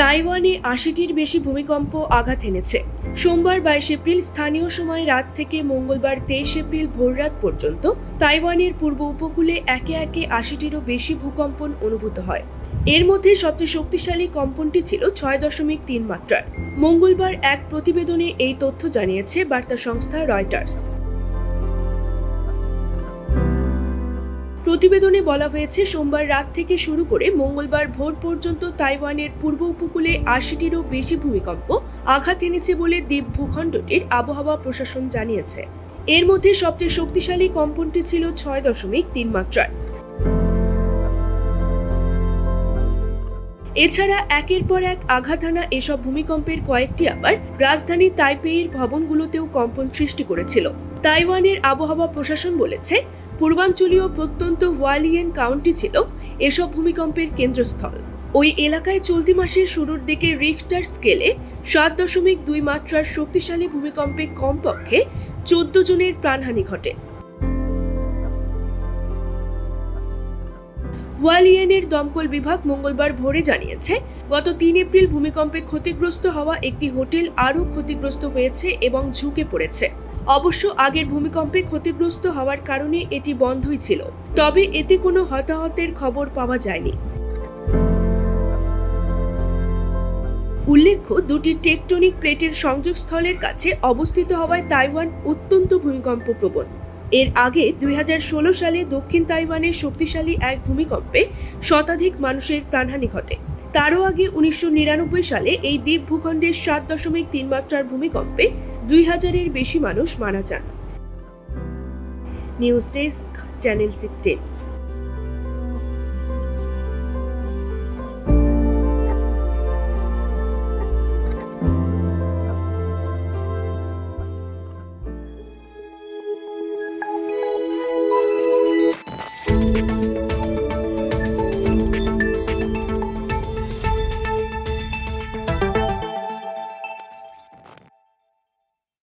তাইওয়ানে আশিটির বেশি ভূমিকম্প আঘাত এনেছে। সোমবার বাইশ এপ্রিল স্থানীয় সময় রাত থেকে মঙ্গলবার তেইশ এপ্রিল ভোররাত পর্যন্ত তাইওয়ানের পূর্ব উপকূলে একে একে আশিটিরও বেশি ভূকম্পন অনুভূত হয়। এর মধ্যে সবচেয়ে শক্তিশালী কম্পনটি ছিল ছয় দশমিক তিন মাত্রার। মঙ্গলবার এক প্রতিবেদনে এই তথ্য জানিয়েছে বার্তা সংস্থা রয়টার্স। প্রতিবেদনে বলা হয়েছে, সোমবার রাত থেকে শুরু করে মঙ্গলবার ভোর পর্যন্ত তাইওয়ানের পূর্ব উপকূলে আশিটিরও বেশি ভূমিকম্প আঘাত এনেছে বলে দ্বীপ ভূখণ্ডটির আবহাওয়া প্রশাসন জানিয়েছে। এর মধ্যে সবচেয়ে শক্তিশালী কম্পনটি ছিল ছয় দশমিক তিন মাত্রার এছাড়া একের পর এক আঘাত হানা এসব ভূমিকম্পের কয়েকটি আবার রাজধানী তাইপেইর ভবনগুলোতেও কম্পন সৃষ্টি করেছিল। তাইওয়ানের আবহাওয়া প্রশাসন বলেছে পূর্বাঞ্চলীয় প্রত্যন্ত ওয়ালিয়েন কাউন্টি ছিল এসব ভূমিকম্পের কেন্দ্রস্থল। ওই এলাকায় চলতি মাসের শুরুর দিকে রিখটার স্কেলে সাত দশমিক দুই মাত্রার শক্তিশালী ভূমিকম্পে কমপক্ষে চোদ্দ জনের প্রাণহানি ঘটে। ওয়ালিয়েনের দমকল বিভাগ মঙ্গলবার ভোরে জানিয়েছে, গত তিন এপ্রিল ভূমিকম্পে ক্ষতিগ্রস্ত হওয়া একটি হোটেল আরও ক্ষতিগ্রস্ত হয়েছে এবং ঝুঁকে পড়েছে। অবশ্য আগের ভূমিকম্পে ক্ষতিগ্রস্ত হওয়ার কারণে এটি বন্ধই ছিল, তবে এতে কোনো হতাহতের খবর পাওয়া যায়নি। উল্লেখ্য, দুটি টেকটনিক প্লেটের সংযোগস্থলের কাছে অবস্থিত হওয়ায় তাইওয়ান অত্যন্ত ভূমিকম্প প্রবণ এর আগে দুই হাজার ষোলো সালে দক্ষিণ তাইওয়ানের শক্তিশালী এক ভূমিকম্পে শতাধিক মানুষের প্রাণহানি ঘটে। তারও আগে উনিশশো নিরানব্বই সালে এই দ্বীপ ভূখণ্ডের সাত দশমিক তিন মাত্রার ভূমিকম্পে দুই হাজারের বেশি মানুষ মারা যান। News desk, channel sixteen.